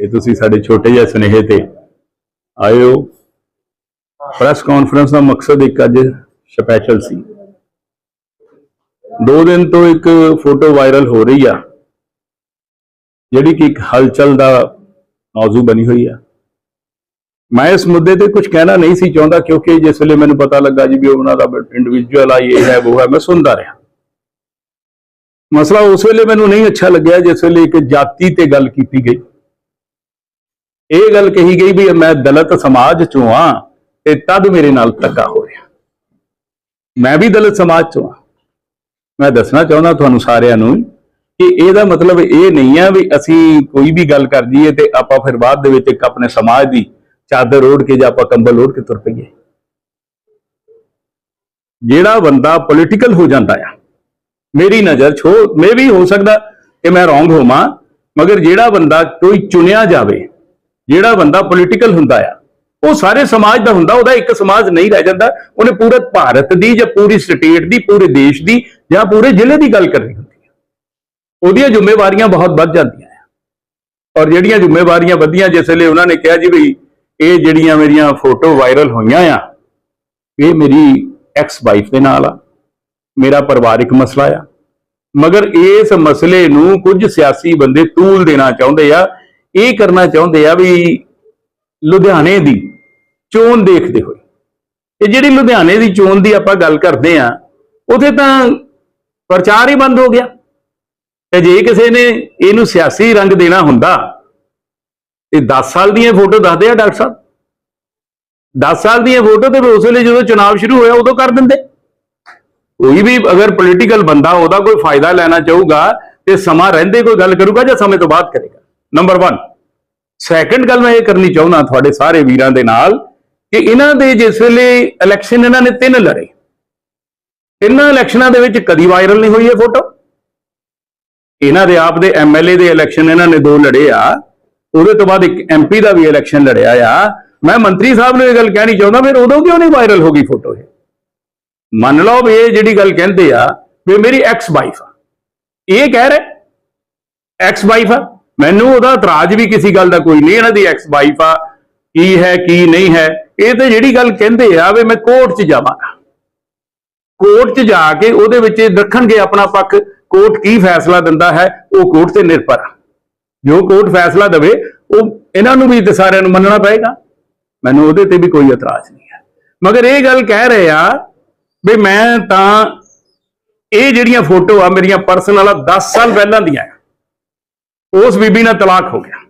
ਕਿ ਤੁਸੀਂ ਸਾਡੇ ਛੋਟੇ ਜਿਹੇ ਸੁਨੇਹੇ ਤੇ ਆਏ ਹੋ ਪ੍ਰੈਸ ਕਾਨਫਰੰਸ ਦਾ ਮਕਸਦ ਇੱਕ ਅੱਜ ਸਪੈਸ਼ਲ ਸੀ। ਦੋ ਦਿਨ ਤੋਂ ਇੱਕ ਫੋਟੋ ਵਾਇਰਲ ਹੋ ਰਹੀ ਆ, ਜਿਹੜੀ ਕਿ ਇੱਕ ਹਲਚਲ ਦਾ ਮੌਜੂ ਬਣੀ ਹੋਈ ਆ। ਮੈਂ ਇਸ ਮੁੱਦੇ ਤੇ ਕੁਝ ਕਹਿਣਾ ਨਹੀਂ ਸੀ ਚਾਹੁੰਦਾ, ਕਿਉਂਕਿ ਜਿਸ ਵੇਲੇ ਮੈਨੂੰ ਪਤਾ ਲੱਗਾ ਜੀ ਵੀ ਉਹਨਾਂ ਦਾ ਇੰਡੀਵਿਜੂਅਲ ਆ, ਇਹ ਹੈ, ਉਹ ਹੈ, ਮੈਂ ਸੁਣਦਾ ਰਿਹਾ। ਮਸਲਾ ਉਸ ਵੇਲੇ ਮੈਨੂੰ ਨਹੀਂ ਅੱਛਾ ਲੱਗਿਆ, ਜਿਸ ਵੇਲੇ ਇੱਕ ਜਾਤੀ ਤੇ ਗੱਲ ਕੀਤੀ ਗਈ। ਇਹ ਗੱਲ ਕਹੀ ਗਈ ਵੀ ਮੈਂ ਦਲਿਤ ਸਮਾਜ ਚੋਂ ਆ ਤੇ ਤਦ ਮੇਰੇ ਨਾਲ ਧੱਕਾ ਹੋ ਰਿਹਾ। ਮੈਂ ਵੀ ਦਲਿਤ ਸਮਾਜ ਚੋਂ ਆ। ਮੈਂ ਦੱਸਣਾ ਚਾਹੁੰਦਾ ਤੁਹਾਨੂੰ ਸਾਰਿਆਂ ਨੂੰ ਕਿ ਇਹਦਾ ਮਤਲਬ ਇਹ ਨਹੀਂ ਆ ਵੀ ਅਸੀਂ ਕੋਈ ਵੀ ਗੱਲ ਕਰ ਜੀਏ ਤੇ ਆਪਾਂ ਫਿਰ ਬਾਅਦ ਦੇ ਵਿੱਚ ਇੱਕ ਆਪਣੇ ਸਮਾਜ ਦੀ ਚਾਦਰ ਓੜ ਕੇ ਜਾਂ ਆਪਾਂ ਕੰਬਲ ਓੜ ਕੇ ਤੁਰ ਪਈਏ। ਜਿਹੜਾ ਬੰਦਾ ਪੋਲੀਟੀਕਲ ਹੋ ਜਾਂਦਾ ਆ, ਮੇਰੀ ਨਜ਼ਰ ਛੋ ਮੈਂ ਵੀ ਹੋ ਸਕਦਾ ਕਿ ਮੈਂ ਰੋਂਗ ਹੋਵਾਂ, ਮਗਰ ਜਿਹੜਾ ਬੰਦਾ ਕੋਈ ਚੁਣਿਆ ਜਾਵੇ ਜਿਹੜਾ ਬੰਦਾ ਪੋਲੀਟੀਕਲ ਹੁੰਦਾ ਆ, ਉਹ ਸਾਰੇ ਸਮਾਜ ਦਾ ਹੁੰਦਾ, ਉਹਦਾ ਇੱਕ ਸਮਾਜ ਨਹੀਂ ਰਹਿ ਜਾਂਦਾ, ਉਹਨੇ ਪੂਰੇ ਭਾਰਤ ਦੀ ਜਾਂ ਪੂਰੀ ਸਟੇਟ ਦੀ, ਪੂਰੇ ਦੇਸ਼ ਦੀ ਜਾਂ ਪੂਰੇ ਜ਼ਿਲ੍ਹੇ ਦੀ ਗੱਲ ਕਰਨੀ ਹੁੰਦੀ ਹੈ ਉਹਦੀਆਂ ਜ਼ਿੰਮੇਵਾਰੀਆਂ ਬਹੁਤ ਵੱਧ ਜਾਂਦੀਆਂ ਆ। ਔਰ ਜਿਹੜੀਆਂ ਜ਼ਿੰਮੇਵਾਰੀਆਂ ਵਧੀਆਂ, ਜਿਸ ਵੇਲੇ ਉਹਨਾਂ ਨੇ ਕਿਹਾ ਜੀ ਵੀ ਇਹ ਜਿਹੜੀਆਂ ਮੇਰੀਆਂ ਫੋਟੋ ਵਾਇਰਲ ਹੋਈਆਂ ਆ, ਇਹ ਮੇਰੀ ਐਕਸ ਵਾਈਫ ਦੇ ਨਾਲ ਆ, ਮੇਰਾ ਪਰਿਵਾਰਿਕ ਮਸਲਾ ਆ। ਮਗਰ ਇਸ ਮਸਲੇ ਨੂੰ ਕੁਝ ਸਿਆਸੀ ਬੰਦੇ ਤੂਲ ਦੇਣਾ ਚਾਹੁੰਦੇ ਆ ਇਹ ਕਰਨਾ ਚਾਹੁੰਦੇ ਆ ਵੀ ਲੁਧਿਆਣੇ ਦੀ ਚੋਣ ਦੇਖਦੇ ਹੋਏ। ਇਹ ਜਿਹੜੀ ਲੁਧਿਆਣੇ ਦੀ ਚੋਣ ਦੀ ਆਪਾਂ ਗੱਲ ਕਰਦੇ ਆ ਉਥੇ ਤਾਂ ਪ੍ਰਚਾਰ ਹੀ ਬੰਦ ਹੋ ਗਿਆ। ਤੇ ਜੇ ਕਿਸੇ ਨੇ ਇਹਨੂੰ ਸਿਆਸੀ ਰੰਗ ਦੇਣਾ ਹੁੰਦਾ, ਤੇ 10 ਸਾਲ ਦੀਆਂ ਫੋਟੋ ਦੱਸਦੇ ਆ ਡਾਕਟਰ ਸਾਹਿਬ। 10 ਸਾਲ ਦੀਆਂ ਫੋਟੋ ਤੇ ਉਸ ਵੇਲੇ ਜਦੋਂ ਚੋਣ ਸ਼ੁਰੂ ਹੋਇਆ, ਉਦੋਂ ਕਰ ਦਿੰਦੇ। ਕੋਈ ਵੀ ਅਗਰ ਪੋਲੀਟੀਕਲ ਬੰਦਾ ਉਹਦਾ ਕੋਈ ਫਾਇਦਾ ਲੈਣਾ ਚਾਹੂਗਾ ਤੇ ਸਮਾਂ ਰਹਿੰਦੇ ਕੋਈ ਗੱਲ ਕਰੂਗਾ ਜਾਂ ਸਮੇਂ ਤੋਂ ਬਾਅਦ ਕਰੇਗਾ। ਨੰਬਰ 1 ਸੈਕੰਡ ਗੱਲ ਮੈਂ ਇਹ ਕਰਨੀ ਚਾਹੁੰਦਾ ਤੁਹਾਡੇ ਸਾਰੇ ਵੀਰਾਂ ਦੇ ਨਾਲ ਕਿ ਇਹਨਾਂ ਦੇ ਜਿਸ ਵੇਲੇ ਇਲੈਕਸ਼ਨ ਇਹਨਾਂ ਨੇ ਤਿੰਨ ਲੜੇ। ਤਿੰਨਾਂ ਇਲੈਕਸ਼ਨਾਂ ਦੇ ਵਿੱਚ ਕਦੀ ਵਾਇਰਲ ਨਹੀਂ ਹੋਈ ਇਹ ਫੋਟੋ ਇਹਨਾਂ ਦੇ ਆਪ ਦੇ ਐਮਐਲਏ ਦੇ ਇਲੈਕਸ਼ਨ ਇਹਨਾਂ ਨੇ ਦੋ ਲੜੇ ਆ। ਉਹਦੇ ਤੋਂ ਬਾਅਦ ਇੱਕ ਐਮਪੀ ਦਾ ਵੀ ਇਲੈਕਸ਼ਨ ਲੜਿਆ ਆ। ਮੈਂ ਮੰਤਰੀ ਸਾਹਿਬ ਨੂੰ ਇਹ ਗੱਲ ਕਹਿਣੀ ਚਾਹੁੰਦਾ, ਫਿਰ ਉਦੋਂ ਕਿਉਂ ਨਹੀਂ ਵਾਇਰਲ ਹੋ ਗਈ ਫੋਟੋ ਇਹ? ਮੰਨ ਲਓ ਵੀ ਇਹ ਜਿਹੜੀ ਗੱਲ ਕਹਿੰਦੇ ਆ ਵੀ ਮੇਰੀ ਐਕਸ ਵਾਈਫ ਆ। ਇਹ ਕਹਿ ਰਿਹਾ ਐਕਸ ਵਾਈਫ ਆ। ਮੈਨੂੰ ਉਹਦਾ ਇਤਰਾਜ਼ ਵੀ ਕਿਸੇ ਗੱਲ ਦਾ ਕੋਈ ਨਹੀਂ, ਇਹਨਾਂ ਦੀ ਐਕਸ ਵਾਈਫ ਆ, ਕੀ ਹੈ, ਕੀ ਨਹੀਂ ਹੈ, ਇਹ ਤੇ ਜਿਹੜੀ ਗੱਲ ਕਹਿੰਦੇ ਆ ਵੀ ਮੈਂ ਕੋਰਟ 'ਚ ਜਾਵਾਂਗਾ। ਕੋਰਟ 'ਚ ਜਾ ਕੇ ਉਹਦੇ ਵਿੱਚ ਰੱਖਣਗੇ ਆਪਣਾ ਪੱਖ ਕੋਰਟ ਕੀ ਫੈਸਲਾ ਦਿੰਦਾ ਹੈ, ਉਹ ਕੋਰਟ ਤੇ ਨਿਰਭਰ ਆ। ਜੋ ਕੋਰਟ ਫੈਸਲਾ ਦੇਵੇ, ਉਹ ਇਹਨਾਂ ਨੂੰ ਵੀ ਤੇ ਸਾਰਿਆਂ ਨੂੰ ਮੰਨਣਾ ਪਏਗਾ। ਮੈਨੂੰ ਉਹਦੇ ਤੇ ਵੀ ਕੋਈ ਇਤਰਾਜ਼ ਨਹੀਂ ਹੈ। ਮਗਰ ਇਹ ਗੱਲ ਕਹਿ ਰਹੇ ਆ ਵੀ ਮੈਂ ਤਾਂ ਇਹ ਜਿਹੜੀਆਂ ਫੋਟੋ ਆ ਮੇਰੀਆਂ ਪਰਸਨਲ ਆ 10 ਸਾਲ ਪਹਿਲਾਂ ਦੀਆਂ ਉਸ ਬੀਬੀ ਨਾਲ ਤਲਾਕ ਹੋ ਗਿਆ।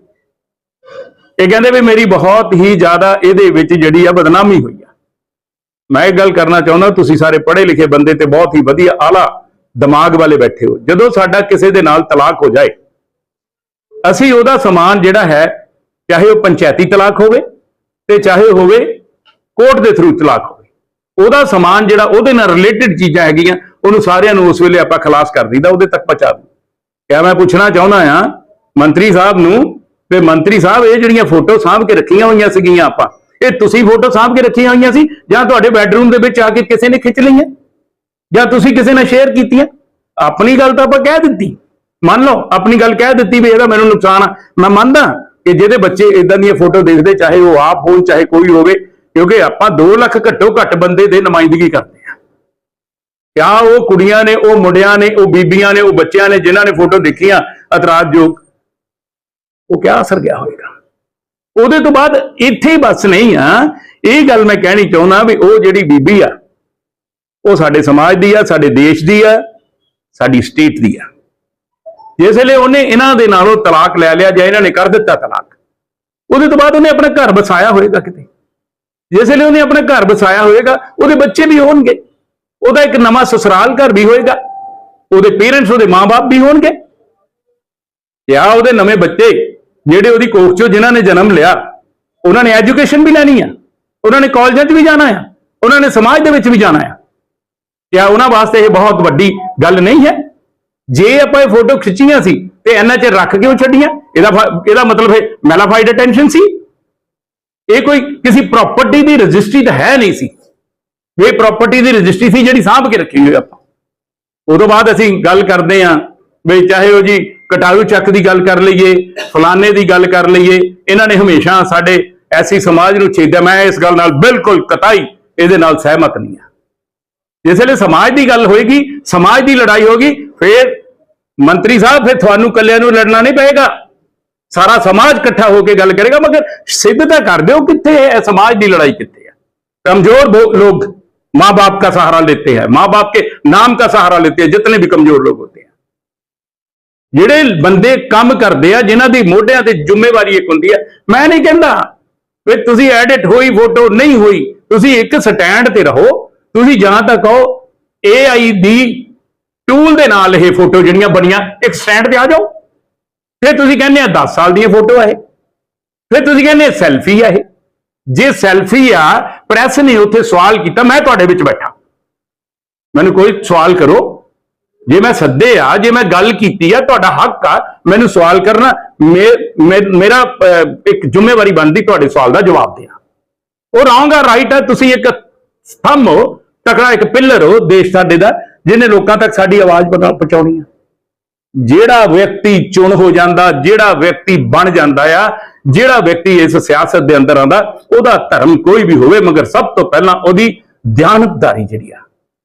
ਇਹ ਕਹਿੰਦੇ ਵੀ ਮੇਰੀ ਬਹੁਤ ਹੀ ਜ਼ਿਆਦਾ ਇਹਦੇ ਵਿੱਚ ਜਿਹੜੀ ਆ ਬਦਨਾਮੀ ਹੋਈ ਆ। ਮੈਂ ਇਹ ਗੱਲ ਕਰਨਾ ਚਾਹੁੰਦਾ, ਤੁਸੀਂ ਸਾਰੇ ਪੜ੍ਹੇ ਲਿਖੇ ਬੰਦੇ ਤੇ ਬਹੁਤ ਹੀ ਵਧੀਆ, ਆਲਾ ਦਿਮਾਗ ਵਾਲੇ ਬੈਠੇ ਹੋ। ਜਦੋਂ ਸਾਡਾ ਕਿਸੇ ਦੇ ਨਾਲ ਤਲਾਕ ਹੋ ਜਾਏ, ਅਸੀਂ ਉਹਦਾ ਸਮਾਨ ਜਿਹੜਾ ਹੈ, ਚਾਹੇ ਉਹ ਪੰਚਾਇਤੀ ਤਲਾਕ ਹੋਵੇ ਤੇ ਚਾਹੇ ਹੋਵੇ ਕੋਰਟ ਦੇ ਥਰੂ ਤਲਾਕ ਹੋਵੇ, ਉਹਦਾ ਸਮਾਨ ਜਿਹੜਾ ਉਹਦੇ ਨਾਲ ਰਿਲੇਟਡ ਚੀਜ਼ਾਂ ਹੈਗੀਆਂ, ਉਹਨੂੰ ਸਾਰਿਆਂ ਨੂੰ ਉਸ ਵੇਲੇ ਆਪਾਂ ਖਲਾਸ ਕਰ ਦਈਦਾ, ਉਹਦੇ ਤੱਕ ਪਹੁੰਚਾ ਦਿੰਦੇ ਕਿਆ ਮੈਂ ਪੁੱਛਣਾ ਚਾਹੁੰਦਾ ਆ ਮੰਤਰੀ ਸਾਹਿਬ ਨੂੰ, ਵੀ ਮੰਤਰੀ ਸਾਹਿਬ ਇਹ ਜਿਹੜੀਆਂ ਫੋਟੋ ਸਾਂਭ ਕੇ ਰੱਖੀਆਂ ਹੋਈਆਂ ਸੀਗੀਆਂ ਆਪਾਂ, ਇਹ ਤੁਸੀਂ ਫੋਟੋ ਸਾਂਭ ਕੇ ਰੱਖੀਆਂ ਹੋਈਆਂ ਸੀ ਜਾਂ ਤੁਹਾਡੇ ਬੈੱਡਰੂਮ ਦੇ ਵਿੱਚ ਆ ਕੇ ਕਿਸੇ ਨੇ ਖਿੱਚ ਲਈਆਂ? ਜਾਂ ਤੁਸੀਂ ਕਿਸੇ ਨਾਲ ਸ਼ੇਅਰ ਕੀਤੀਆਂ? ਆਪਣੀ ਗੱਲ ਤਾਂ ਆਪਾਂ ਕਹਿ ਦਿੱਤੀ। ਮੰਨ ਲਓ, ਆਪਣੀ ਗੱਲ ਕਹਿ ਦਿੱਤੀ ਵੀ ਇਹਦਾ ਮੈਨੂੰ ਨੁਕਸਾਨ ਆ। ਮੈਂ ਮੰਨਦਾ ਕਿ ਜਿਹਦੇ ਬੱਚੇ ਇਦਾਂ ਦੀਆਂ ਫੋਟੋ ਦੇਖਦੇ, ਚਾਹੇ ਉਹ ਆਪ ਹੋਣ, ਚਾਹੇ ਕੋਈ ਹੋਵੇ, ਕਿਉਂਕਿ ਆਪਾਂ 2 ਲੱਖ ਘੱਟੋ ਘੱਟ ਬੰਦੇ ਦੇ ਨੁਮਾਇੰਦਗੀ ਕਰਦੇ ਆ ਕਿਆ ਉਹ ਕੁੜੀਆਂ ਨੇ, ਉਹ ਮੁੰਡਿਆਂ ਨੇ, ਉਹ ਬੀਬੀਆਂ ਨੇ, ਉਹ ਬੱਚਿਆਂ ਨੇ ਜਿਨ੍ਹਾਂ ਨੇ ਫੋਟੋ ਦੇਖੀਆਂ? ਅਤਰਾਜਯੋਗ। ਉਹ ਕਿਆ ਅਸਰ ਗਿਆ ਹੋਏਗਾ? ਉਹਦੇ ਤੋਂ ਬਾਅਦ ਇੱਥੇ ਹੀ ਬਸ ਨਹੀਂ ਆ। ਇਹ ਗੱਲ ਮੈਂ ਕਹਿਣੀ ਚਾਹੁੰਦਾ ਵੀ ਉਹ ਜਿਹੜੀ ਬੀਬੀ ਆ, ਉਹ ਸਾਡੇ ਸਮਾਜ ਦੀ ਆ, ਸਾਡੇ ਦੇਸ਼ ਦੀ ਆ, ਸਾਡੀ ਸਟੇਟ ਦੀ ਆ। ਜਿਸ ਵੇਲੇ ਉਹਨੇ ਇਹਨਾਂ ਦੇ ਨਾਲੋਂ ਤਲਾਕ ਲੈ ਲਿਆ ਜਾਂ ਇਹਨਾਂ ਨੇ ਕਰ ਦਿੱਤਾ ਤਲਾਕ, ਉਹਦੇ ਤੋਂ ਬਾਅਦ ਉਹਨੇ ਆਪਣਾ ਘਰ ਵਸਾਇਆ ਹੋਏਗਾ ਕਿਤੇ। ਜਿਸ ਵੇਲੇ ਉਹਨੇ ਆਪਣਾ ਘਰ ਵਸਾਇਆ ਹੋਏਗਾ, ਉਹਦੇ ਬੱਚੇ ਵੀ ਹੋਣਗੇ। ਉਹਦਾ ਇੱਕ ਨਵਾਂ ਸਸੁਰਾਲ ਘਰ ਵੀ ਹੋਏਗਾ। ਉਹਦੇ ਪੇਰੈਂਟਸ ਉਹਦੇ ਮਾਪੇ ਵੀ ਹੋਣਗੇ। ਜਾਂ ਉਹਦੇ ਨਵੇਂ ਬੱਚੇ ਜਿਹੜੇ ਉਹਦੀ ਕੋਖ ਚੋਂ ਜਿਨ੍ਹਾਂ ਨੇ ਜਨਮ ਲਿਆ, ਉਹਨਾਂ ਨੇ ਐਜੂਕੇਸ਼ਨ ਵੀ ਲੈਣੀ ਆ, ਉਹਨਾਂ ਨੇ ਕਾਲਜਾਂ 'ਚ ਵੀ ਜਾਣਾ ਆ, ਉਹਨਾਂ ਨੇ ਸਮਾਜ ਦੇ ਵਿੱਚ ਵੀ ਜਾਣਾ ਆ। ਕਿਆ ਉਹਨਾਂ ਵਾਸਤੇ ਇਹ ਬਹੁਤ ਵੱਡੀ ਗੱਲ ਨਹੀਂ ਹੈ? ਜੇ ਆਪਾਂ ਇਹ ਫੋਟੋ ਖਿੱਚੀਆਂ ਸੀ ਤੇ ਇਹਨਾਂ 'ਚ ਰੱਖ ਕਿਉਂ ਛੱਡੀਆਂ? ਇਹਦਾ ਫ- ਇਹਦਾ ਮਤਲਬ ਹੈ ਮੈਲਾਫਾਈਡ ਅਟੈਂਸ਼ਨ ਸੀ? ਇਹ ਕੋਈ ਕਿਸੇ ਪ੍ਰਾਪਰਟੀ ਦੀ ਰਜਿਸਟਰੀ ਤਾਂ ਹੈ ਨਹੀਂ ਸੀ। ਇਹ ਪ੍ਰਾਪਰਟੀ ਦੀ ਰਜਿਸਟਰੀ ਸੀ ਜਿਹੜੀ ਸਾਂਭ ਕੇ ਰੱਖੀ ਹੋਈ ਆਪਾਂ। ਉਦੋਂ ਬਾਅਦ ਅਸੀਂ ਗੱਲ ਕਰਦੇ ਆਂ ਵੀ ਚਾਹੇ ਉਹ ਜੀ ਕਟਾਰੂ ਚੱਕ ਦੀ ਗੱਲ ਕਰ ਲਈਏ ਫਲਾਣੇ ਦੀ ਗੱਲ ਕਰ ਲਈਏ ਇਹਨਾਂ ਨੇ ਹਮੇਸ਼ਾ ਸਾਡੇ ਐਸੀ ਸਮਾਜ ਨੂੰ ਛੇਦਿਆ ਮੈਂ ਇਸ ਗੱਲ ਨਾਲ ਬਿਲਕੁਲ ਕਤਾਈ ਇਹਦੇ ਨਾਲ ਸਹਿਮਤ ਨਹੀਂ ਹਾਂ ਜਿਸ ਵੇਲੇ ਸਮਾਜ ਦੀ ਗੱਲ ਹੋਏਗੀ ਸਮਾਜ ਦੀ ਲੜਾਈ ਹੋਗੀ ਫਿਰ ਮੰਤਰੀ ਸਾਹਿਬ ਫਿਰ ਤੁਹਾਨੂੰ ਕੱਲਿਆਂ ਨੂੰ ਲੜਨਾ ਨਹੀਂ ਪਏਗਾ ਸਾਰਾ ਸਮਾਜ ਇਕੱਠਾ ਹੋ ਕੇ ਗੱਲ ਕਰੇਗਾ ਮਗਰ ਸਿੱਧ ਤਾਂ ਕਰ ਦਿਓ ਕਿੱਥੇ ਹੈ ਸਮਾਜ ਦੀ ਲੜਾਈ ਕਿੱਥੇ ਹੈ कमजोर वो लोग माँ बाप का सहारा लेते हैं माँ बाप के नाम का सहारा लेते हैं जितने भी कमजोर लोग होते हैं ਜਿਹੜੇ ਬੰਦੇ ਕੰਮ ਕਰਦੇ ਆ, ਜਿਨ੍ਹਾਂ ਦੀ ਮੋਢਿਆਂ ਤੇ ਜ਼ਿੰਮੇਵਾਰੀ ਇੱਕ ਹੁੰਦੀ ਆ, ਮੈਂ ਨਹੀਂ ਕਹਿੰਦਾ ਵੀ ਤੁਸੀਂ ਐਡਿਟ ਹੋਈ, ਫੋਟੋ ਨਹੀਂ ਹੋਈ, ਤੁਸੀਂ ਇੱਕ ਸਟੈਂਡ ਤੇ ਰਹੋ, ਤੁਸੀਂ ਜਾਂ ਤਾਂ ਕਹੋ AI ਦੀ ਟੂਲ ਦੇ ਨਾਲ ਇਹ ਫੋਟੋ ਜਿਹੜੀਆਂ ਬਣੀਆਂ, ਇੱਕ ਸਟੈਂਡ ਤੇ ਆ ਜਾਓ। ਫਿਰ ਤੁਸੀਂ ਕਹਿੰਦੇ ਆ 10 ਸਾਲ ਦੀ ਫੋਟੋ ਆ ਇਹ। ਫਿਰ ਤੁਸੀਂ ਕਹਿੰਦੇ ਸੈਲਫੀ ਆ ਇਹ। ਜੇ ਸੈਲਫੀ ਆ, ਪ੍ਰੈਸ ਨੇ ਉੱਥੇ ਸਵਾਲ ਕੀਤਾ, ਮੈਂ ਤੁਹਾਡੇ ਵਿੱਚ ਬੈਠਾ। ਮੈਨੂੰ ਕੋਈ ਸਵਾਲ ਕਰੋ ਜੇ ਮੈਂ ਸੱਦੇ ਆ, ਜੇ ਮੈਂ ਗੱਲ ਕੀਤੀ ਆ, ਤੁਹਾਡਾ ਹੱਕ ਆ, ਮੈਨੂੰ ਸਵਾਲ ਕਰਨਾ, ਮੇ- ਮੇ- ਮੇਰਾ ਇੱਕ ਜ਼ਿੰਮੇਵਾਰੀ ਬਣਦੀ ਤੁਹਾਡੇ ਸਵਾਲ ਦਾ ਜਵਾਬ ਦੇਣਾ। ਉਹ ਰੌਂਗ ਆ ਰਾਈਟ ਆ, ਤੁਸੀਂ ਇੱਕ ਸਥੰਭ ਹੋ, ਤਕੜਾ ਇੱਕ ਪਿੱਲਰ ਹੋ, ਦੇਸ਼ ਸਾਡੇ ਦਾ, ਜਿਹਨੇ ਲੋਕਾਂ ਤੱਕ ਸਾਡੀ ਆਵਾਜ਼ ਪਹੁੰਚਾ- ਪਹੁੰਚਾਉਣੀ ਆ। ਜਿਹੜਾ ਵਿਅਕਤੀ ਚੁਣ ਹੋ ਜਾਂਦਾ, ਜਿਹੜਾ ਵਿਅਕਤੀ ਬਣ ਜਾਂਦਾ ਆ, ਜਿਹੜਾ ਵਿਅਕਤੀ ਇਸ ਸਿਆਸਤ ਦੇ ਅੰਦਰ ਆਂਦਾ ਉਹਦਾ ਧਰਮ ਕੋਈ ਵੀ ਹੋਵੇ, ਮਗਰ ਸਭ ਤੋਂ ਪਹਿਲਾਂ ਉਹਦੀ ਧਿਆਨਤਦਾਰੀ ਜਿਹੜੀ ਆ।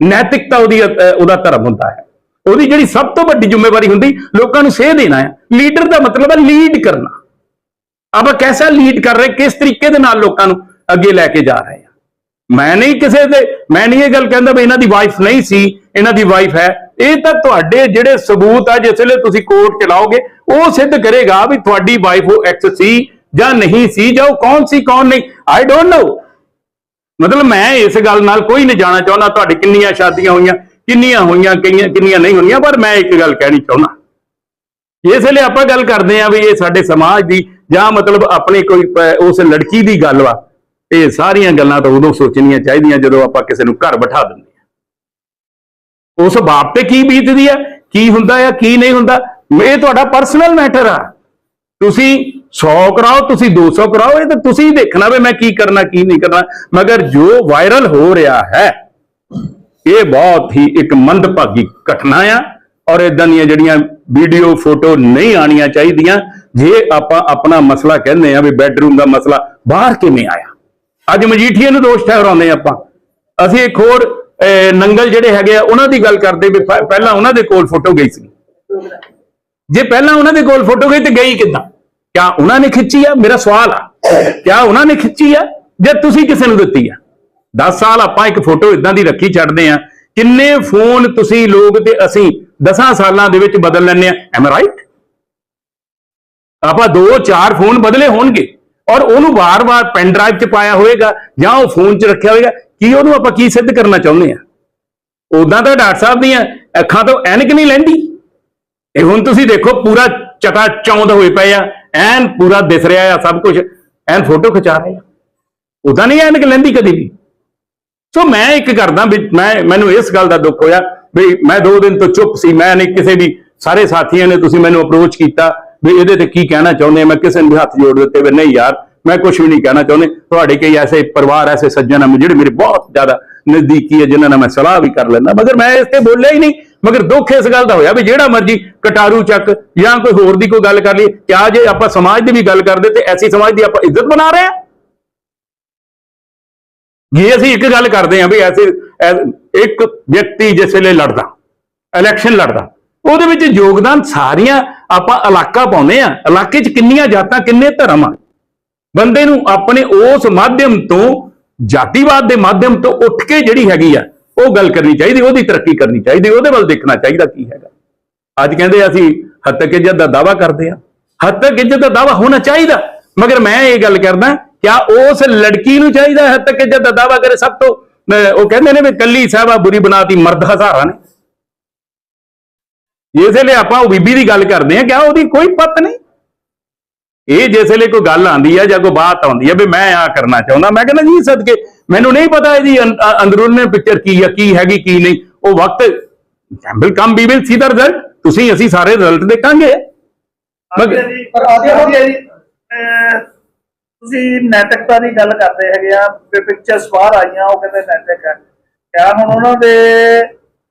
ਨੈਤਿਕਤਾ ਉਹਦੀ ਉਹਦਾ ਧਰਮ ਹੁੰਦਾ ਹੈ। ਉਹਦੀ ਜਿਹੜੀ ਸਭ ਤੋਂ ਵੱਡੀ ਜ਼ਿੰਮੇਵਾਰੀ ਹੁੰਦੀ, ਲੋਕਾਂ ਨੂੰ ਸੇਧ ਦੇਣਾ ਹੈ। ਲੀਡਰ ਦਾ ਮਤਲਬ ਹੈ ਲੀਡ ਕਰਨਾ। ਆਪਾਂ ਕੈਸਾ ਲੀਡ ਕਰ ਰਹੇ, ਕਿਸ ਤਰੀਕੇ ਦੇ ਨਾਲ ਲੋਕਾਂ ਨੂੰ ਅੱਗੇ ਲੈ ਕੇ ਜਾ ਰਹੇ ਆ ਮੈਂ ਨਹੀਂ ਕਿਸੇ ਦੇ, ਮੈਂ ਨਹੀਂ ਇਹ ਗੱਲ ਕਹਿੰਦਾ ਵੀ ਇਹਨਾਂ ਦੀ ਵਾਈਫ ਨਹੀਂ ਸੀ, ਇਹਨਾਂ ਦੀ ਵਾਈਫ ਹੈ। ਇਹ ਤਾਂ ਤੁਹਾਡੇ ਜਿਹੜੇ ਸਬੂਤ ਆ, ਜਿਸ ਵੇਲੇ ਤੁਸੀਂ ਕੋਰਟ ਚਲਾਓਗੇ, ਉਹ ਸਿੱਧ ਕਰੇਗਾ ਵੀ ਤੁਹਾਡੀ ਵਾਈਫ ਉਹ ਐਕਸ ਸੀ ਜਾਂ ਨਹੀਂ ਸੀ ਜਾਂ ਉਹ ਕੌਣ ਸੀ, ਕੌਣ ਨਹੀਂ। ਆਈ ਡੋਨਟ ਨੋ ਮਤਲਬ ਮੈਂ ਇਸ ਗੱਲ ਨਾਲ ਕੋਈ ਨਹੀਂ ਜਾਣਾ ਚਾਹੁੰਦਾ, ਤੁਹਾਡੀ ਕਿੰਨੀਆਂ ਸ਼ਾਦੀਆਂ ਹੋਈਆਂ। ਕਿੰਨੀਆਂ ਹੋਈਆਂ, ਕਈਆਂ, ਕਿੰਨੀਆਂ ਨਹੀਂ ਹੋਈਆਂ, ਪਰ ਮੈਂ ਇੱਕ ਗੱਲ ਕਹਿਣੀ ਚਾਹੁੰਦਾ। ਇਸ ਲਈ ਆਪਾਂ ਗੱਲ ਕਰਦੇ ਆਂ ਵੀ ਇਹ ਸਾਡੇ ਸਮਾਜ ਦੀ, ਜਾਂ ਮਤਲਬ ਆਪਣੀ ਕੋਈ ਉਸ ਲੜਕੀ ਦੀ ਗੱਲ ਵਾ, ਇਹ ਸਾਰੀਆਂ ਗੱਲਾਂ ਤਾਂ ਉਦੋਂ ਸੋਚਣੀਆਂ ਚਾਹੀਦੀਆਂ ਜਦੋਂ ਆਪਾਂ ਕਿਸੇ ਨੂੰ ਘਰ ਬਿਠਾ ਦਿੰਦੇ ਆ ਉਸ ਬਾਪ ਤੇ ਕੀ ਬੀਤਦੀ ਆ, ਕੀ ਹੁੰਦਾ ਆ, ਕੀ ਨਹੀਂ ਹੁੰਦਾ, ਇਹ ਤੁਹਾਡਾ ਪਰਸਨਲ ਮੈਟਰ ਆ। ਤੁਸੀਂ 100 ਕਰਾਓ, ਤੁਸੀਂ 200 ਕਰਾਓ, ਇਹ ਤਾਂ ਤੁਸੀਂ ਦੇਖਣਾ ਵੀ ਮੈਂ ਕੀ ਕਰਨਾ, ਕੀ ਨਹੀਂ ਕਰਨਾ, ਮਗਰ ਜੋ ਵਾਇਰਲ ਹੋ ਰਿਹਾ ਹੈ ਇਹ ਬਹੁਤ ਹੀ ਇੱਕ ਮੰਦਭਾਗੀ ਘਟਨਾ ਆ ਔਰ ਇਦਾਂ ਦੀਆਂ ਜਿਹੜੀਆਂ ਵੀਡੀਓ, ਫੋਟੋ ਨਹੀਂ ਆਣੀਆਂ ਚਾਹੀਦੀਆਂ, ਜੇ ਆਪਾਂ ਆਪਣਾ ਮਸਲਾ ਕਹਿੰਦੇ ਆ ਵੀ ਬੈਡਰੂਮ ਦਾ ਮਸਲਾ ਬਾਹਰ ਕਿਵੇਂ ਆਇਆ? ਅੱਜ ਮਜੀਠੀਏ ਨੂੰ ਦੋਸ਼ ਠਹਿਰਾਉਂਦੇ ਹਾਂ ਆਪਾਂ। ਅਸੀਂ ਇੱਕ ਹੋਰ ਨੰਗਲ ਜਿਹੜੇ ਹੈਗੇ ਆ, ਉਹਨਾਂ ਦੀ ਗੱਲ ਕਰਦੇ ਵੀ ਪ- ਪਹਿਲਾਂ ਉਹਨਾਂ ਦੇ ਕੋਲ ਫੋਟੋ ਗਈ ਸੀ। ਜੇ ਪਹਿਲਾਂ ਉਹਨਾਂ ਦੇ ਕੋਲ ਫੋਟੋ ਗਈ ਤੇ ਗਈ ਕਿੱਦਾਂ? ਕਿਆ ਉਹਨਾਂ ਨੇ ਖਿੱਚੀ ਆ? ਮੇਰਾ ਸਵਾਲ ਆ। ਕਿਆ ਉਹਨਾਂ ਨੇ ਖਿੱਚੀ ਆ? ਜਾਂ ਤੁਸੀਂ ਕਿਸੇ ਨੂੰ ਦਿੱਤੀ ਆ? 10 ਸਾਲ ਆਪਾਂ ਇੱਕ ਫੋਟੋ ਇਦਾਂ ਦੀ ਰੱਖੀ ਛੱਡਦੇ ਆ ਕਿੰਨੇ ਫੋਨ ਤੁਸੀਂ ਲੋਕ ਤੇ ਅਸੀਂ 10 ਸਾਲਾਂ ਦੇ ਵਿੱਚ ਬਦਲ ਲੈਂਦੇ ਆ ਐਮ ਰਾਈਟ ਆਪਾਂ ਦੋ ਚਾਰ ਫੋਨ ਬਦਲੇ ਹੋਣਗੇ ਔਰ ਉਹਨੂੰ ਵਾਰ-ਵਾਰ ਪੈਨ ਡਰਾਈਵ 'ਚ ਪਾਇਆ ਹੋਏਗਾ ਜਾਂ ਉਹ ਫੋਨ 'ਚ ਰੱਖਿਆ ਹੋਏਗਾ ਕੀ ਉਹਨੂੰ ਆਪਾਂ ਕੀ ਸਿੱਧ ਕਰਨਾ ਚਾਹੁੰਦੇ ਆ ਉਦਾਂ ਤਾਂ ਡਾਕਟਰ ਸਾਹਿਬ ਦੀਆਂ ਅੱਖਾਂ ਤੋਂ ਐਨਕ ਨਹੀਂ ਲੈਂਦੀ। ਇਹ ਹੁਣ ਤੁਸੀਂ ਦੇਖੋ ਪੂਰਾ ਚਟਾ ਚੌਂਦ ਹੋਏ ਪਏ ਆ। ਐਨ ਪੂਰਾ ਦਿਸ ਰਿਹਾ ਆ ਸਭ ਕੁਝ ਐਨ ਫੋਟੋ ਖਿਚਾ ਰਹੇ ਆ। ਉਦਾਂ ਨਹੀਂ ਐਨਕ ਲੈਂਦੀ ਕਦੀ ਵੀ। ਸੋ ਮੈਂ ਇੱਕ ਕਰਦਾ ਵੀ ਮੈਂ, ਮੈਨੂੰ ਇਸ ਗੱਲ ਦਾ ਦੁੱਖ ਹੋਇਆ ਵੀ ਮੈਂ ਦੋ ਦਿਨ ਤੋਂ ਚੁੱਪ ਸੀ, ਮੈਂ ਨਹੀਂ ਕਿਸੇ ਵੀ ਸਾਰੇ ਸਾਥੀਆਂ ਨੇ ਤੁਸੀਂ ਮੈਨੂੰ ਅਪਰੋਚ ਕੀਤਾ ਵੀ ਇਹਦੇ ਤੇ ਕੀ ਕਹਿਣਾ ਚਾਹੁੰਦੇ ਮੈਂ ਕਿਸੇ ਨੂੰ ਵੀ ਹੱਥ ਜੋੜ ਦਿੱਤੇ ਵੀ ਨਹੀਂ ਯਾਰ, ਮੈਂ ਕੁਝ ਵੀ ਨਹੀਂ ਕਹਿਣਾ ਚਾਹੁੰਦੇ। ਤੁਹਾਡੇ ਕਈ ਐਸੇ ਪਰਿਵਾਰ, ਐਸੇ ਸੱਜਣ ਆ, ਜਿਹੜੇ ਮੇਰੇ ਬਹੁਤ ਜ਼ਿਆਦਾ ਨਜ਼ਦੀਕੀ ਹੈ ਜਿਨ੍ਹਾਂ ਨਾਲ ਮੈਂ ਸਲਾਹ ਵੀ ਕਰ ਲੈਂਦਾ। ਮਗਰ ਮੈਂ ਇਸ ਤੇ ਬੋਲਿਆ ਹੀ ਨਹੀਂ। ਮਗਰ ਦੁੱਖ ਇਸ ਗੱਲ ਦਾ ਹੋਇਆ ਵੀ ਜਿਹੜਾ ਮਰਜ਼ੀ ਕਟਾਰੂ ਚੱਕ ਜਾਂ ਕੋਈ ਹੋਰ ਦੀ ਕੋਈ ਗੱਲ ਕਰ ਲਈ ਕਿਆ ਜੇ ਆਪਾਂ ਸਮਾਜ ਦੀ ਵੀ ਗੱਲ ਕਰਦੇ ਤੇ ਐਸੀ ਸਮਾਜ ਦੀ ਆਪਾਂ ਇੱਜ਼ਤ ਬਣਾ ਰਹੇ ਹਾਂ ਜੇ ਅਸੀਂ ਇੱਕ ਗੱਲ ਕਰਦੇ ਹਾਂ ਵੀ ਐਸੇ ਇੱਕ ਵਿਅਕਤੀ ਜਿਸ ਵੇਲੇ ਲੜਦਾ ਇਲੈਕਸ਼ਨ ਲੜਦਾ, ਉਹਦੇ ਵਿੱਚ ਯੋਗਦਾਨ ਸਾਰੀਆਂ ਆਪਾਂ ਇਲਾਕਾ ਪਾਉਂਦੇ ਆ ਇਲਾਕੇ 'ਚ ਕਿੰਨੀਆਂ ਜਾਤਾਂ, ਕਿੰਨੇ ਧਰਮ ਆ। ਬੰਦੇ ਨੂੰ ਆਪਣੇ ਉਸ ਮਾਧਿਅਮ ਤੋਂ, ਜਾਤੀਵਾਦ ਦੇ ਮਾਧਿਅਮ ਤੋਂ ਉੱਠ ਕੇ ਜਿਹੜੀ ਹੈਗੀ ਆ, ਉਹ ਗੱਲ ਕਰਨੀ ਚਾਹੀਦੀ, ਉਹਦੀ ਤਰੱਕੀ ਕਰਨੀ ਚਾਹੀਦੀ, ਉਹਦੇ ਵੱਲ ਦੇਖਣਾ ਚਾਹੀਦਾ ਕੀ ਹੈਗਾ। ਅੱਜ ਕਹਿੰਦੇ ਅਸੀਂ ਹੱਦ ਇੱਜ਼ਤ ਦਾ ਦਾਵਾ ਕਰਦੇ ਆ ਹੱਦ ਇੱਜ਼ਤ ਦਾ ਦਾਵਾ ਹੋਣਾ ਚਾਹੀਦਾ। ਮਗਰ ਮੈਂ ਇਹ ਗੱਲ ਕਰਦਾ ਕਿਆ ਉਸ ਲੜਕੀ ਨੂੰ ਚਾਹੀਦਾ ਹੱਦ ਤੱਕ ਇੱਜ਼ਤ ਦਾ ਦਾਵਾ ਕਰੇ ਸਭ ਤੋਂ? ਉਹ ਕਹਿੰਦੇ ਨੇ ਵੀ ਕੱਲੀ ਸਾਹਿਬਾ ਬੁਰੀ ਬਣਾਤੀ ਮਰਦ ਹਜ਼ਾਰਾਂ ਨੇ। ਇਸੇ ਲਈ ਆਪਾਂ ਉਹ ਬੀਬੀ ਦੀ ਗੱਲ ਕਰਦੇ ਆ ਕਿਆ ਉਹਦੀ ਕੋਈ ਪਤ ਨਹੀਂ? ਇਹ ਜਿਸ ਵੇਲੇ ਕੋਈ ਗੱਲ ਆਂਦੀ ਹੈ ਜਾਂ ਕੋਈ ਬਾਤ ਆਉਂਦੀ ਹੈ ਵੀ ਮੈਂ ਆ ਕਰਨਾ ਚਾਹੁੰਦਾ ਮੈਂ ਕਹਿੰਦਾ ਜੀ ਸਦਕੇ ਮੈਨੂੰ ਨਹੀਂ ਪਤਾ ਇਹਦੀ ਅੰਦਰੂਨੀ ਪਿਕਚਰ ਕੀ ਹੈ ਕੀ ਹੈਗੀ ਕੀ ਨਹੀਂ। ਉਹ ਵਕਤ will come we will see the result ਤੁਸੀਂ ਅਸੀਂ ਸਾਰੇ ਰਿਜ਼ਲਟ ਦੇਖਾਂਗੇ। ਪਰ ਆਦੇ ਹੋਗੇ ਜੀ ਤੁਸੀਂ ਨੈਤਿਕਤਾ ਦੀ ਗੱਲ ਕਰਦੇ ਹੈਗੇ ਆ ਪਿਕਚਰਸ ਬਾਹਰ ਆਈਆਂ, ਉਹ ਕਹਿੰਦੇ ਨੈਤਿਕ ਹੈ। ਕਿਆ ਹੁਣ ਉਹਨਾਂ ਦੇ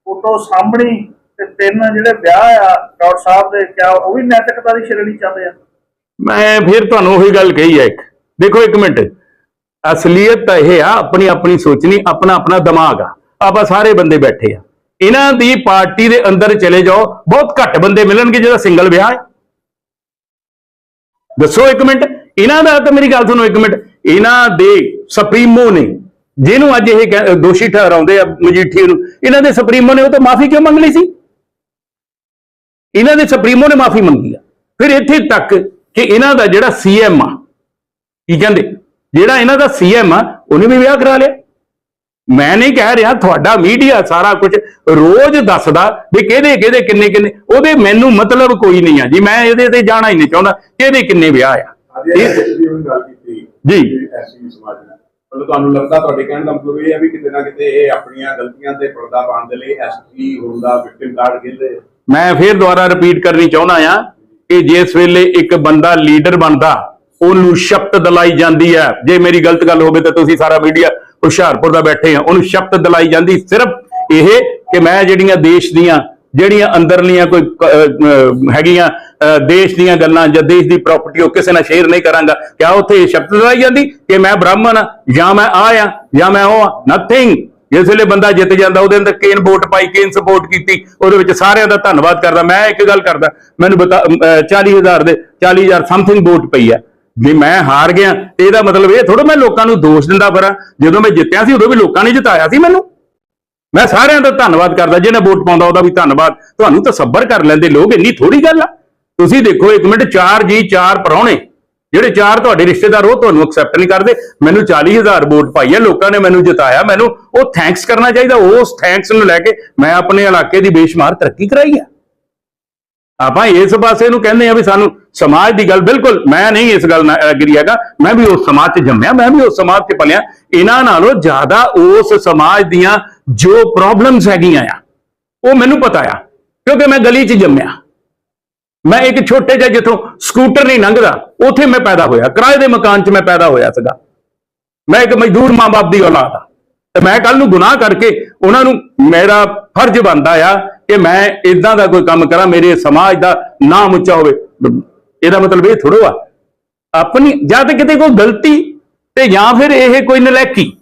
ਫੋਟੋ ਸਾਹਮਣੀ ਤੇ ਤਿੰਨ ਜਿਹੜੇ ਵਿਆਹ ਆ, ਡਾਕਟਰ ਸਾਹਿਬ ਦੇ ਕਿਆ, ਉਹ ਵੀ ਨੈਤਿਕਤਾ ਦੀ ਸ਼੍ਰੇਣੀ ਚਾਹੁੰਦੇ ਆ। ਮੈਂ ਫਿਰ ਤੁਹਾਨੂੰ ਉਹੀ ਗੱਲ ਕਹੀ ਹੈ ਇੱਕ। ਦੇਖੋ ਇੱਕ ਮਿੰਟ। ਅਸਲੀਅਤ ਤਾਂ ਇਹ ਆ, ਆਪਣੀ ਆਪਣੀ ਸੋਚਣੀ, ਆਪਣਾ ਆਪਣਾ ਦਿਮਾਗ ਆ। ਆਪਾਂ ਸਾਰੇ ਬੰਦੇ ਬੈਠੇ ਆ। ਇਹਨਾਂ ਦੀ ਪਾਰਟੀ ਦੇ ਅੰਦਰ ਚਲੇ ਜਾਓ। ਬਹੁਤ ਘੱਟ ਬੰਦੇ ਮਿਲਣਗੇ ਜਿਹਦਾ ਸਿੰਗਲ ਵਿਆਹ ਹੈ। ਦੱਸੋ ਇੱਕ ਮਿੰਟ। ਇਹਨਾਂ ਦਾ ਤਾਂ ਮੇਰੀ ਗੱਲ ਸੁਣੋ ਇੱਕ ਮਿੰਟ। ਇਹਨਾਂ ਦੇ ਸੁਪਰੀਮੋ ਨੇ, ਜਿਹਨੂੰ ਅੱਜ ਇਹ ਕਹਿ- ਦੋਸ਼ੀ ਠਹਿਰਾਉਂਦੇ ਆ ਮਜੀਠੀ ਨੂੰ, ਇਹਨਾਂ ਦੇ ਸੁਪਰੀਮੋ ਨੇ ਉਹ ਤਾਂ ਮਾਫੀ ਕਿਉਂ ਮੰਗ ਲਈ ਸੀ? ਇਹਨਾਂ ਦੇ ਸੁਪਰੀਮੋ ਨੇ ਮਾਫੀ ਮੰਗੀ ਆ। ਫਿਰ ਇੱਥੇ ਤੱਕ ਕਿ ਇਹਨਾਂ ਦਾ ਜਿਹੜਾ ਸੀਐਮ ਆ, ਕੀ ਕਹਿੰਦੇ? ਜਿਹੜਾ ਇਹਨਾਂ ਦਾ ਸੀਐਮ ਆ, ਉਹਨੇ ਵੀ ਵਿਆਹ ਕਰਾ ਲਿਆ। ਮੈਂ ਨਹੀਂ ਕਹਿ ਰਿਹਾ ਤੁਹਾਡਾ ਮੀਡੀਆ ਸਾਰਾ ਕੁਝ ਰੋਜ਼ ਦੱਸਦਾ ਵੀ ਕਿਹਦੇ ਕਿਹਦੇ ਕਿੰਨੇ ਕਿੰਨੇ, ਉਹਦੇ ਮੈਨੂੰ ਮਤਲਬ ਕੋਈ ਨਹੀਂ ਆ। ਜੀ ਮੈਂ ਇਹਦੇ ਤੇ ਜਾਣਾ ਹੀ ਨਹੀਂ ਚਾਹੁੰਦਾ, ਕਿਹਦੇ ਕਿੰਨੇ ਵਿਆਹ ਆ। ਅੱਜ ਇਹ- ਇਹ ਦੀ ਹੁਣ ਗੱਲ ਕੀਤੀ ਜੀ। ਐਸੀ ਸਮਾਜ ਨਾਲ। ਮਤਲਬ ਤੁਹਾਨੂੰ ਲੱਗਦਾ ਤੁਹਾਡੇ ਕਹਿਣ ਦਾ ਮਤਲਬ ਇਹ ਹੈ ਵੀ ਕਿਤੇ ਨਾ ਕਿਤੇ ਇਹ ਆਪਣੀਆਂ ਗਲਤੀਆਂ ਤੇ ਪਰਦਾ ਪਾਉਣ ਦੇ ਲਈ ਐਸਪੀ ਹੁੰਦਾ ਵਿਕਟਿਮ ਕਾਰਡ ਖੇਲਦੇ ਮੈਂ ਫੇਰ ਦੁਬਾਰਾ ਰਿਪੀਟ ਕਰਨੀ ਚਾਹੁੰਦਾ ਆ ਕਿ ਜਿਸ ਵੇਲੇ ਇੱਕ ਬੰਦਾ ਲੀਡਰ ਬਣਦਾ ਉਹਨੂੰ ਸ਼ਬਦ ਦਿਲਾਈ ਜਾਂਦੀ ਹੈ। ਜੇ ਮੇਰੀ ਗਲਤ ਗੱਲ ਹੋਵੇ ਤਾਂ ਤੁਸੀਂ ਸਾਰਾ ਮੀਡੀਆ ਹੁਸ਼ਿਆਰਪੁਰ ਦਾ ਬੈਠੇ ਆ। ਉਹਨੂੰ ਸ਼ਬਦ ਦਿਲਾਈ ਜਾਂਦੀ ਸਿਰਫ ਇਹ ਕਿ ਮੈਂ ਜਿਹੜੀਆਂ ਦੇਸ਼ ਦੀਆਂ ਜਿਹੜੀਆਂ ਅੰਦਰਲੀਆਂ ਕੋਈ ਹੈਗੀਆਂ ਅਹ, ਦੇਸ਼ ਦੀਆਂ ਗੱਲਾਂ ਜਾਂ ਦੇਸ਼ ਦੀ ਪ੍ਰਾਪਰਟੀ ਉਹ ਕਿਸੇ ਨਾਲ ਸ਼ੇਅਰ ਨਹੀਂ ਕਰਾਂਗਾ। ਕਿਆ ਉੱਥੇ ਇਹ ਸ਼ਬਦ ਲਾਈ ਜਾਂਦੀ ਕਿ ਮੈਂ ਬ੍ਰਾਹਮਣ ਆ ਜਾਂ ਮੈਂ ਆ ਆ ਜਾਂ ਮੈਂ ਉਹ ਆ? ਨਥਿੰਗ ਜਿਸ ਵੇਲੇ ਬੰਦਾ ਜਿੱਤ ਜਾਂਦਾ ਉਹਦੇ ਅੰਦਰ ਕੇਨ ਵੋਟ ਪਾਈ ਕੇਨ ਸਪੋਰਟ ਕੀਤੀ ਉਹਦੇ ਵਿੱਚ ਸਾਰਿਆਂ ਦਾ ਧੰਨਵਾਦ ਕਰਦਾ। ਮੈਂ ਇੱਕ ਗੱਲ ਕਰਦਾ ਮੈਨੂੰ ਬਤਾ ਅਮ, ਅਹ, 40000 ਦੇ 40000 ਸਮਥਿੰਗ ਵੋਟ ਪਈ ਆ। ਜੇ ਮੈਂ ਹਾਰ ਗਿਆ ਤੇ ਇਹਦਾ ਮਤਲਬ ਇਹ ਥੋੜਾ ਮੈਂ ਲੋਕਾਂ ਨੂੰ ਦੋਸ਼ ਦਿੰਦਾ ਫਿਰਾਂ। ਜਦੋਂ ਮੈਂ ਜਿੱਤਿਆ ਸੀ ਉਦੋਂ ਵੀ ਲੋਕਾਂ ਨੇ ਜਿਤਾਇਆ ਸੀ ਮੈਨੂੰ। ਮੈਂ ਸਾਰਿਆਂ ਦਾ ਧੰਨਵਾਦ ਕਰਦਾ, ਜਿਹਨੇ ਵੋਟ ਪਾਉਂਦਾ ਉਹਦਾ ਵੀ ਧੰਨਵਾਦ। ਤੁਹਾਨੂੰ ਤਾਂ ਤਸੱਬਰ ਕਰ ਲੈਂਦੇ ਲੋਕ, ਇੰਨੀ ਥੋੜੀ ਗੱਲ ਆ। ਤੁਸੀਂ ਦੇਖੋ, ਇੱਕ ਮਿੰਟ, ਚਾਰ ਜੀ, ਚਾਰ ਪਰੌਣੇ ਜਿਹੜੇ ਚਾਰ ਤੁਹਾਡੇ ਰਿਸ਼ਤੇਦਾਰ, ਉਹ ਤੁਹਾਨੂੰ ਐਕਸੈਪਟ ਨਹੀਂ ਕਰਦੇ। ਮੈਨੂੰ 40000 ਵੋਟ ਪਾਈ ਹੈ ਲੋਕਾਂ ਨੇ ਮੈਨੂੰ ਜਿਤਾਇਆ ਮੈਨੂੰ। ਉਹ ਥੈਂਕਸ ਕਰਨਾ ਚਾਹੀਦਾ, ਉਸ ਥੈਂਕਸ ਨੂੰ ਲੈ ਕੇ ਮੈਂ ਆਪਣੇ ਇਲਾਕੇ ਦੀ ਬੇਸ਼ੁਮਾਰ ਤਰੱਕੀ ਕਰਾਈ ਆ। ਆਪਾਂ ਇਸ ਪਾਸੇ ਨੂੰ ਕਹਿੰਦੇ ਆ ਵੀ ਸਾਨੂੰ ਸਮਾਜ ਦੀ ਗੱਲ, ਬਿਲਕੁਲ, ਮੈਂ ਨਹੀਂ ਇਸ ਗੱਲ ਨਾਲ ਐਗਰੀ ਹੈਗਾ। ਮੈਂ ਵੀ ਉਸ ਸਮਾਜ 'ਚ ਜੰਮਿਆ, ਮੈਂ ਵੀ ਉਸ ਸਮਾਜ 'ਚ ਪਲਿਆ ਇਹਨਾਂ ਨਾਲੋਂ ਜ਼ਿਆਦਾ ਉਸ ਸਮਾਜ ਦੀਆਂ ਜੋ ਪ੍ਰੋਬਲਮਸ ਹੈਗੀਆਂ ਆ, ਉਹ ਮੈਨੂੰ ਪਤਾ ਆ, ਕਿਉਂਕਿ ਮੈਂ ਗਲੀ 'ਚ ਜੰਮਿਆ। ਮੈਂ ਇੱਕ ਛੋਟੇ ਜਿਹੇ ਜਿੱਥੋਂ ਸਕੂਟਰ ਨਹੀਂ ਲੰਘਦਾ, ਉੱਥੇ ਮੈਂ ਪੈਦਾ ਹੋਇਆ, ਕਿਰਾਏ ਦੇ ਮਕਾਨ 'ਚ ਮੈਂ ਪੈਦਾ ਹੋਇਆ ਸੀਗਾ। ਮੈਂ ਇੱਕ ਮਜ਼ਦੂਰ ਮਾਂ-ਬਾਪ ਦੀ ਔਲਾਦ ਆ। ਤੇ ਮੈਂ ਕੱਲ ਨੂੰ ਗੁਨਾਹ ਕਰਕੇ ਉਹਨਾਂ ਨੂੰ ਮੇਰਾ ਫਰਜ਼ ਬਣਦਾ ਆ ਕਿ ਮੈਂ ਇਦਾਂ ਦਾ ਕੋਈ ਕੰਮ ਕਰਾਂ, ਮੇਰੇ ਸਮਾਜ ਦਾ ਨਾਮ ਉੱਚਾ ਹੋਵੇ। ਇਹਦਾ ਮਤਲਬ ਇਹ ਥੋੜੋ ਆ, ਆਪਣੀ ਜਾਂ ਤੇ ਕਿਤੇ ਕੋਈ ਗਲਤੀ ਤੇ ਜਾਂ ਫਿਰ ਇਹ ਕੋਈ ਨਲੈਕੀ।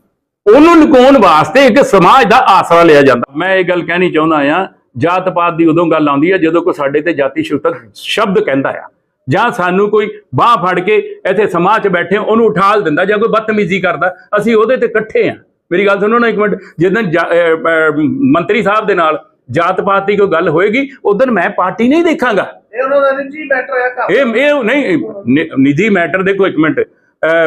ਉਹਨੂੰ ਲੁਕਾਉਣ ਵਾਸਤੇ ਇੱਕ ਸਮਾਜ ਦਾ ਆਸਰਾ ਲਿਆ ਜਾਂਦਾ। ਮੈਂ ਇਹ ਗੱਲ ਕਹਿਣੀ ਚਾਹੁੰਦਾ ਆ ਜਾਤ ਪਾਤ ਦੀ ਉਦੋਂ ਗੱਲ ਆਉਂਦੀ ਆ ਜਦੋਂ ਕੋਈ ਸਾਡੇ ਤੇ ਜਾਤੀ ਸ਼ੁਤਕ ਸ਼ਬਦ ਕਹਿੰਦਾ ਆ। ਜਾਂ ਸਾਨੂੰ ਕੋਈ ਬਾਹ ਫੜ ਕੇ ਇੱਥੇ ਸਮਾਜ 'ਚ ਬੈਠੇ ਉਹਨੂੰ ਉਠਾਲ ਦਿੰਦਾ ਜਾਂ ਕੋਈ ਬਦਤਮੀਜ਼ੀ ਕਰਦਾ ਅਸੀਂ ਉਹਦੇ ਤੇ ਇਕੱਠੇ ਆ। ਮੇਰੀ ਗੱਲ ਸੁਣੋ ਨਾ ਇੱਕ ਮਿੰਟ ਜਦੋਂ ਮੰਤਰੀ ਸਾਹਿਬ ਦੇ ਨਾਲ ਜਾਤ ਪਾਤ ਦੀ ਕੋਈ ਗੱਲ ਹੋਏਗੀ ਉਦੋਂ ਮੈਂ ਪਾਰਟੀ ਨਹੀਂ ਦੇਖਾਂਗਾ। ਇਹ ਉਹਨਾਂ ਦਾ ਨਿੱਜੀ ਮੈਟਰ ਆ ਘਰ ਇਹ ਇਹ ਨਹੀਂ ਨਿੱਜੀ ਮੈਟਰ ਦੇਖੋ ਇੱਕ ਮਿੰਟ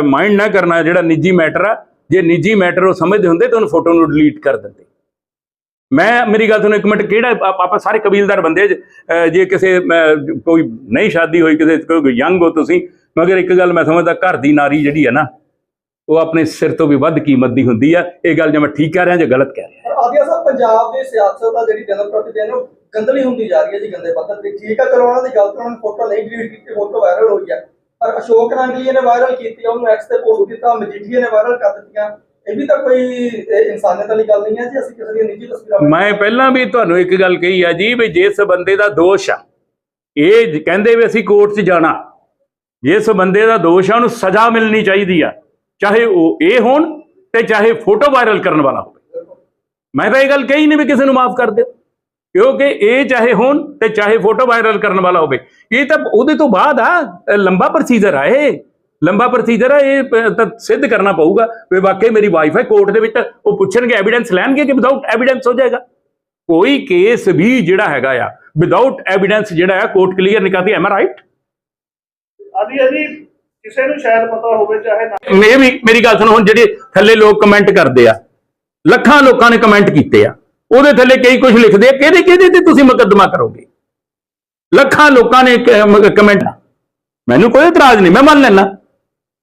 ਮਾਈਂਡ ਨਾ ਕਰਨਾ ਜਿਹੜਾ ਨਿੱਜੀ ਮੈਟਰ ਆ ਜੇ ਨਿੱਜੀ ਮੈਟਰ ਉਹ ਸਮਝਦੇ ਹੁੰਦੇ ਤਾਂ ਉਹਨੂੰ ਫੋਟੋ ਨੂੰ ਡਿਲੀਟ ਕਰ ਦਿੰਦੇ। ਮੈਂ, ਮੇਰੀ ਗੱਲ ਸੁਣੋ, ਇੱਕ ਮਿੰਟ, ਕਿਹੜਾ ਆਪਾਂ ਸਾਰੇ ਕਬੀਲਦਾਰ ਬੰਦੇ ਜੇ ਕਿਸੇ ਕੋਈ ਨਹੀਂ ਸ਼ਾਦੀ ਹੋਈ, ਕਿਸੇ, ਕੋਈ ਯੰਗ ਹੋ ਤੁਸੀਂ, ਮਗਰ ਇੱਕ ਗੱਲ ਮੈਂ ਸਮਝਦਾ, ਘਰ ਦੀ ਨਾਰੀ ਜਿਹੜੀ ਹੈ ਨਾ, ਉਹ ਆਪਣੇ ਸਿਰ ਤੋਂ ਵੀ ਵੱਧ ਕੀਮਤ ਦੀ ਹੁੰਦੀ ਆ। ਇਹ ਗੱਲ ਜੇ ਮੈਂ ਠੀਕ ਕਹਿ ਰਿਹਾ ਜਾਂ ਗਲਤ ਕਹਿ ਰਿਹਾ? ਪਰ ਸਾਹਿਬ ਪੰਜਾਬ ਦੀ ਸਿਆਸਤ ਦਾ ਜਿਹੜੀ ਦਿਨ ਪ੍ਰਤੀ ਗੰਦਲੀ ਹੁੰਦੀ ਜਾ ਰਹੀ ਹੈ ਜੀ, ਗੰਦੇ ਪੱਧਰ ਤੇ। ਠੀਕ ਹੈ ਚਲੋ, ਉਹਨਾਂ ਦੀ ਗਲਤ ਉਹਨਾਂ ਫੋਟੋ ਨਹੀਂ ਡਿਲੀਟ ਕੀਤੀ ਫੋਟੋ ਵਾਇਰਲ ਹੋਈ ਹੈ ਪਰ ਅਸ਼ੋਕ ਰਾਂਗਲੀਏ ਨੇ ਵਾਇਰਲ ਕੀਤੀ ਉਹਨੂੰ ਐਕਸ ਤੇ ਪੋਸਟ ਕੀਤਾ ਮਜੀਠੀਏ ਨੇ ਵਾਇਰਲ ਕਰ ਦਿੱਤੀਆਂ। ਇਹ ਵੀ ਤਾਂ ਕੋਈ ਇਨਸਾਨੀਅਤ ਵਾਲੀ ਗੱਲ ਨਹੀਂ ਹੈ ਜੀ ਅਸੀਂ ਕਿਸੇ ਦੀਆਂ ਨਿੱਜੀ ਤਸਵੀਰਾਂ ਮੈਂ ਪਹਿਲਾਂ ਵੀ ਤੁਹਾਨੂੰ ਇੱਕ ਗੱਲ ਕਹੀ ਆ ਜੀ ਵੀ ਜਿਸ ਬੰਦੇ ਦਾ ਦੋਸ਼ ਆ ਇਹ ਕਹਿੰਦੇ ਵੀ ਅਸੀਂ ਕੋਰਟ 'ਚ ਜਾਣਾ ਜਿਸ ਬੰਦੇ ਦਾ ਦੋਸ਼ ਆ ਉਹਨੂੰ ਸਜ਼ਾ ਮਿਲਣੀ ਚਾਹੀਦੀ ਆ ਚਾਹੇ ਉਹ ਇਹ ਹੋਣ ਤੇ ਚਾਹੇ ਫੋਟੋ ਵਾਇਰਲ ਕਰਨ ਵਾਲਾ ਹੋਵੇ। ਮੈਂ ਤਾਂ ਇਹ ਗੱਲ ਕਹੀ ਨਹੀਂ ਵੀ ਕਿਸੇ ਨੂੰ ਮਾਫ ਕਰ ਦਿਓ। ਕਿਉਂਕਿ ਇਹ ਚਾਹੇ ਹੋਣ ਤੇ ਚਾਹੇ ਫੋਟੋ ਵਾਇਰਲ ਕਰਨ ਵਾਲਾ ਹੋਵੇ ਇਹ ਤਾਂ ਉਹਦੇ ਤੋਂ ਬਾਅਦ ਆ ਲੰਬਾ ਪ੍ਰੋਸੀਜਰ ਆ ਇਹ। ਲੰਬਾ ਪ੍ਰੋਸੀਜਰ ਆ ਇਹ ਤਾਂ ਸਿੱਧ ਕਰਨਾ ਪਊਗਾ ਵੀ ਵਾਕਈ ਮੇਰੀ ਵਾਈਫ ਹੈ ਕੋਰਟ ਦੇ ਵਿੱਚ ਉਹ ਪੁੱਛਣਗੇ ਐਵੀਡੈਂਸ ਲੈਣਗੇ ਕਿ ਵਿਦਆਊਟ ਐਵੀਡੈਂਸ ਹੋ ਜਾਏਗਾ। ਕੋਈ ਕੇਸ ਵੀ ਜਿਹੜਾ ਹੈਗਾ ਆ ਵਿਦਆਊਟ ਐਵੀਡੈਂਸ ਜਿਹੜਾ ਹੈ ਕੋਰਟ ਕਲੀਅਰ ਨਹੀਂ ਕਰਦੀ ਐਮ ਰਾਈਟ ਆਦੀ ਹੈ ਜੀ ਕਿਸੇ ਨੂੰ ਸ਼ਾਇਦ ਪਤਾ ਹੋਵੇ ਚਾਹੇ ਨਾ ਮੇ ਵੀ ਮੇਰੀ ਗੱਲ ਸੁਣੋ ਹੁਣ ਜਿਹੜੇ ਥੱਲੇ ਲੋਕ ਕਮੈਂਟ ਕਰਦੇ ਆ ਲੱਖਾਂ ਲੋਕਾਂ ਨੇ ਕਮੈਂਟ ਕੀਤੇ ਆ। ਉਹਦੇ ਥੱਲੇ ਕਈ ਕੁਝ ਲਿਖਦੇ ਆ। ਕਿਹਦੇ ਕਿਹਦੇ ਤੇ ਤੁਸੀਂ ਮੁਕੱਦਮਾ ਕਰੋਗੇ? ਲੱਖਾਂ ਲੋਕਾਂ ਨੇ ਕਮੈਂਟ। ਮੈਨੂੰ ਕੋਈ ਇਤਰਾਜ਼ ਨਹੀਂ, ਮੈਂ ਮੰਨ ਲੈਣਾ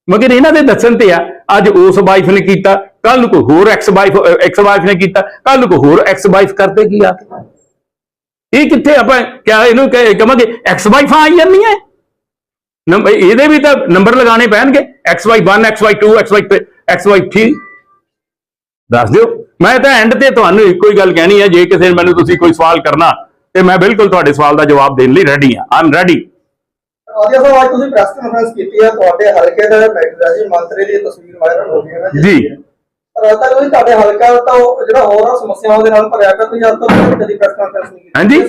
ਮਗਰ ਇਹਨਾਂ ਦੇ ਦੱਸਣ ਤੇ ਆ, ਅੱਜ ਉਸ ਵਾਈਫ ਨੇ ਕੀਤਾ ਕੱਲ ਨੂੰ ਕੋਈ ਹੋਰ ਐਕਸ ਵਾਈਫ ਐਕਸ ਵਾਈਫ ਨੇ ਕੀਤਾ ਕੱਲ ਨੂੰ ਕੋਈ ਹੋਰ ਐਕਸ ਵਾਈਫ ਕਰਦੇ ਕੀ ਆ? ਇਹ ਕਿੱਥੇ ਆਪਾਂ ਕਿਆ ਇਹਨੂੰ ਕਹਾਂਗੇ ਐਕਸ ਵਾਈਫਾਂ ਆਈ ਜਾਂਦੀਆਂ? ਇਹਦੇ ਵੀ ਤਾਂ ਨੰਬਰ ਲਗਾਉਣੇ ਪੈਣਗੇ। xy1 xy2 xy xy3 ਦੱਸ ਦਿਓ। ਮੈਂ ਤਾਂ ਐਂਡ ਤੇ ਤੁਹਾਨੂੰ ਇੱਕੋ ਹੀ ਗੱਲ ਕਹਿਣੀ ਹੈ ਜੇ ਕਿਸੇ ਨੇ ਮੈਨੂੰ ਤੁਸੀਂ ਕੋਈ ਸਵਾਲ ਕਰਨਾ ਤੇ ਮੈਂ ਬਿਲਕੁਲ ਤੁਹਾਡੇ ਸਵਾਲ ਦਾ ਜਵਾਬ ਦੇਣ ਲਈ ਰੈਡੀ ਹਾਂ ਆਮ ਰੈਡੀ ਆਦਿਆ ਸਾਹਿਬ ਅੱਜ ਤੁਸੀਂ ਪ੍ਰੈਸ ਕਾਨਫਰੰਸ ਕੀਤੀ ਹੈ ਤੁਹਾਡੇ ਹਲਕੇ ਦਾ ਮੈਟਰ ਜੀ ਮੰਤਰੀ ਦੀ ਤਸਵੀਰ ਵਾਇਰਲ ਹੋ ਗਈ ਹੈ ਨਾ ਜੀ। ਪਰ ਅੱਜ ਤੱਕ ਤੁਸੀਂ ਤੁਹਾਡੇ ਹਲਕਾ ਤਾਂ ਉਹ ਜਿਹੜਾ ਹੋਰ ਸਮੱਸਿਆਵਾਂ ਦੇ ਨਾਲ ਭਰਿਆ ਪਿਆ ਤੁਸੀਂ ਅੱਜ ਤੱਕ ਕਦੀ ਪ੍ਰੈਸ ਕਾਨਫਰੰਸ ਨਹੀਂ ਕੀਤੀ। ਹਾਂਜੀ।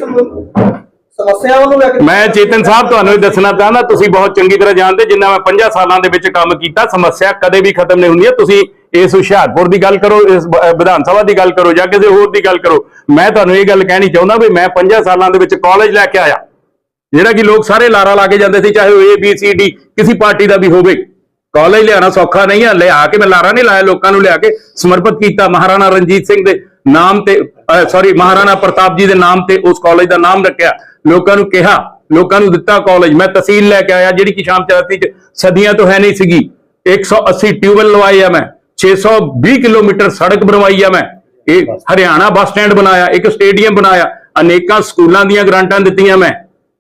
ਸਮੱਸਿਆਵਾਂ ਨੂੰ ਲੈ ਕੇ ਮੈਂ ਚੇਤਨ ਸਾਹਿਬ ਤੁਹਾਨੂੰ ਇਹ ਦੱਸਣਾ ਚਾਹੁੰਦਾ, ਤੁਸੀਂ ਬਹੁਤ ਚੰਗੀ ਤਰ੍ਹਾਂ ਜਾਣਦੇ, ਜਿੰਨਾ ਮੈਂ 50 ਸਾਲਾਂ ਦੇ ਵਿੱਚ ਕੰਮ ਕੀਤਾ, ਸਮੱਸਿਆ ਕਦੇ ਵੀ ਖਤਮ ਨਹੀਂ ਹੁੰਦੀ ਤੁਸੀਂ ਇਸ ਹੁਸ਼ਿਆਰਪੁਰ ਦੀ ਗੱਲ ਕਰੋ, ਇਸ ਵਿਧਾਨ ਸਭਾ ਦੀ ਗੱਲ ਕਰੋ ਜਾਂ ਕਿਸੇ ਹੋਰ ਦੀ ਗੱਲ ਕਰੋ। ਮੈਂ ਤੁਹਾਨੂੰ ਇਹ ਗੱਲ ਕਹਿਣੀ ਚਾਹੁੰਦਾ ਵੀ ਮੈਂ 50 ਸਾਲਾਂ ਦੇ ਵਿੱਚ ਕਾਲਜ ਲੈ ਕੇ ਆਇਆ। ਜਿਹੜਾ ਕਿ ਲੋਕ ਸਾਰੇ ਲਾਰਾ ਲਾ ਕੇ ਜਾਂਦੇ ਸੀ, ਚਾਹੇ ਉਹ ਏ ਬੀ ਸੀ ਡੀ ਕਿਸੇ ਪਾਰਟੀ ਦਾ ਵੀ ਹੋਵੇ। ਕਾਲਜ ਲਿਆਣਾ ਸੌਖਾ ਨਹੀਂ ਹੈ ਲਿਆ ਕੇ ਮੈਂ ਲਾਰਾ ਨਹੀਂ ਲਾਇਆ, ਲੋਕਾਂ ਨੂੰ ਲਿਆ ਕੇ ਸਮਰਪਿਤ ਕੀਤਾ। ਮਹਾਰਾਣਾ ਰਣਜੀਤ ਸਿੰਘ ਦੇ ਨਾਮ ਤੇ ਸੌਰੀ ਮਹਾਰਾਣਾ ਪ੍ਰਤਾਪ ਜੀ ਦੇ ਨਾਮ ਤੇ ਉਸ ਕਾਲਜ ਦਾ ਨਾਮ ਰੱਖਿਆ। ਲੋਕਾਂ ਨੂੰ ਕਿਹਾ, ਲੋਕਾਂ ਨੂੰ ਦਿੱਤਾ ਕਾਲਜ ਮੈਂ ਤਹਿਸੀਲ ਲੈ ਕੇ ਆਇਆ, ਜਿਹੜੀ ਕਿ ਸ਼ਾਮ ਚਰਾਤੀ ਚ ਸਦੀਆਂ ਤੋਂ ਹੈ ਨਹੀਂ ਸੀਗੀ। 180 ਟਿਊਬਲ ਲਵਾਏ ਆ ਮੈਂ 620 ਕਿਲੋਮੀਟਰ ਸੜਕ ਬਣਵਾਈ ਆ ਮੈਂ। ਇਹ ਹਰਿਆਣਾ ਬੱਸ ਸਟੈਂਡ ਬਣਾਇਆ, ਇੱਕ ਸਟੇਡੀਅਮ ਬਣਾਇਆ, ਅਨੇਕਾਂ ਸਕੂਲਾਂ ਦੀਆਂ ਗ੍ਰਾਂਟਾਂ ਦਿੱਤੀਆਂ ਮੈਂ।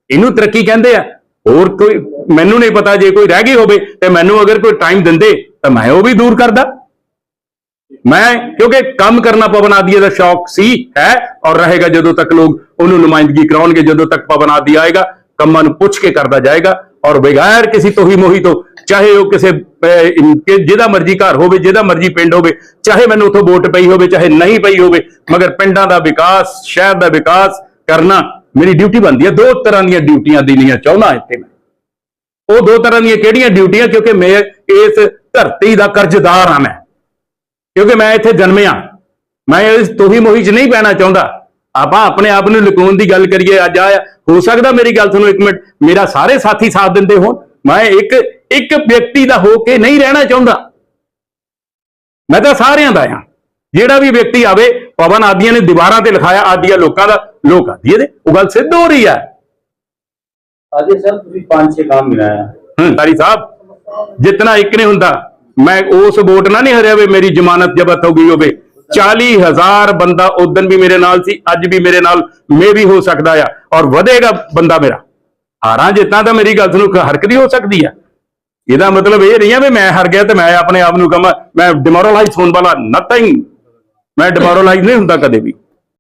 ਇਹਨੂੰ ਤਰੱਕੀ ਕਹਿੰਦੇ ਆ। ਹੋਰ ਕੋਈ, ਮੈਨੂੰ ਨਹੀਂ ਪਤਾ, ਜੇ ਕੋਈ ਰਹਿ ਗਈ ਹੋਵੇ ਤੇ ਮੈਨੂੰ ਅਗਰ ਕੋਈ ਟਾਈਮ ਦਿੰਦੇ, ਤਾਂ ਮੈਂ ਉਹ ਵੀ ਦੂਰ ਕਰਦਾ। ਮੈਂ, ਕਿਉਂਕਿ ਕੰਮ ਕਰਨਾ ਪਵਨ ਆਦੀਏ ਦਾ ਸ਼ੌਕ ਸੀ, ਹੈ, ਔਰ ਰਹੇਗਾ ਜਦੋਂ ਤੱਕ ਲੋਕ ਉਹਨੂੰ ਨੁਮਾਇੰਦਗੀ ਕਰਾਉਣਗੇ, ਜਦੋਂ ਤੱਕ ਪਵਨ ਆਦੀ ਆਏਗਾ, ਕੰਮਾਂ ਨੂੰ ਪੁੱਛ ਕੇ ਕਰਦਾ ਜਾਏਗਾ, ਔਰ ਬਗੈਰ ਕਿਸੇ ਤੋਹੀ ਮੋਹੀ ਤੋਂ, ਚਾਹੇ ਉਹ ਕਿਸੇ ਜਿਹਦਾ ਮਰਜ਼ੀ ਘਰ ਹੋਵੇ, ਜਿਹਦਾ ਮਰਜ਼ੀ ਪਿੰਡ ਹੋਵੇ, ਚਾਹੇ ਮੈਨੂੰ ਉਥੋਂ ਵੋਟ ਪਈ ਹੋਵੇ, ਚਾਹੇ ਨਹੀਂ ਪਈ ਹੋਵੇ, ਮਗਰ ਪਿੰਡਾਂ ਦਾ ਵਿਕਾਸ, ਸ਼ਹਿਰ ਦਾ ਵਿਕਾਸ ਕਰਨਾ ਮੇਰੀ ਡਿਊਟੀ ਬਣਦੀ ਹੈ। ਦੋ ਤਰ੍ਹਾਂ ਦੀਆਂ ਡਿਊਟੀਆਂ ਦੇਣੀਆਂ ਚਾਹੁੰਦਾ ਇੱਥੇ ਮੈਂ। ਉਹ ਦੋ ਤਰ੍ਹਾਂ ਦੀਆਂ ਕਿਹੜੀਆਂ ਡਿਊਟੀਆਂ? ਕਿਉਂਕਿ ਮੈਂ ਇਸ ਧਰਤੀ ਦਾ ਕਰਜ਼ਦਾਰ ਹਾਂ ਮੈਂ। ਕਿਉਂਕਿ ਮੈਂ ਇੱਥੇ ਜਨਮਿਆ ਮੈਂ ਇਸ ਤੋਹੀ ਮੋਹੀ 'ਚ ਨਹੀਂ ਪੈਣਾ ਚਾਹੁੰਦਾ। ਆਪਾਂ ਆਪਣੇ ਆਪ ਨੂੰ ਲੁਕਾਉਣ ਦੀ ਗੱਲ ਕਰੀਏ ਅੱਜ ਆ ਹੋ ਸਕਦਾ ਮੇਰੀ ਗੱਲ ਤੁਹਾਨੂੰ ਇੱਕ ਮਿੰਟ। ਮੇਰਾ ਸਾਰੇ ਸਾਥੀ ਸਾਥ ਦਿੰਦੇ ਹੋਣ। ਮੈਂ ਇੱਕ ਇੱਕ ਵਿਅਕਤੀ ਦਾ ਹੋ ਕੇ ਨਹੀਂ ਰਹਿਣਾ ਚਾਹੁੰਦਾ। ਮੈਂ ਤਾਂ ਸਾਰਿਆਂ ਦਾ ਆ ਜਿਹੜਾ ਵੀ ਵਿਅਕਤੀ ਆਵੇ ਪਵਨ ਆਦੀਆਂ ਨੇ ਦੀਵਾਰਾਂ ਤੇ ਲਿਖਾਇਆ ਆਦੀਆਂ ਲੋਕਾਂ ਦਾ ਲੋਕ ਆਦੀ ਇਹਦੇ ਉਹ ਗੱਲ ਸਿੱਧ ਹੋ ਰਹੀ ਹੈ। ਆਦੇ ਸਾਹਿਬ ਤੁਸੀਂ ਪੰਜ ਛੇ ਕੰਮ ਮਿਲਾਇਆ। ਹੂੰ ਤਾਰੀ ਸਾਹਿਬ ਜਿੰਨਾ ਇੱਕ ਨੇ ਹੁੰਦਾ। ਮੈਂ ਉਸ ਵੋਟ ਨਾਲ ਨਹੀਂ ਹਰਿਆ ਵੀ, ਮੇਰੀ ਜ਼ਮਾਨਤ ਜ਼ਬਤ ਹੋ ਗਈ ਹੋਵੇ। 40000 ਬੰਦਾ ਉਦੋਂ ਵੀ ਮੇਰੇ ਨਾਲ ਸੀ, ਅੱਜ ਵੀ ਮੇਰੇ ਨਾਲ, ਮੇ ਵੀ ਹੋ ਸਕਦਾ ਆ, ਔਰ ਵਧੇਗਾ ਬੰਦਾ ਮੇਰਾ। ਹਾਰਾਂ ਜਿੱਤਾਂ ਤਾਂ ਮੇਰੀ ਗੱਲ ਤੁਹਾਨੂੰ ਹਰਕਤ ਹੀ ਹੋ ਸਕਦੀ ਆ। ਇਹਦਾ ਮਤਲਬ ਇਹ ਨਹੀਂ ਆ ਵੀ ਮੈਂ ਹਾਰ ਗਿਆ ਤੇ ਮੈਂ ਆਪਣੇ ਆਪ ਨੂੰ ਕਹਾਂ ਮੈਂ ਡਿਮੋਰਲਾਈਜ਼ ਹੋਣ ਵਾਲਾ ਨਥਿੰਗ ਮੈਂ ਡਿਮੋਰਲਾਈਜ਼ ਨਹੀਂ ਹੁੰਦਾ ਕਦੇ ਵੀ।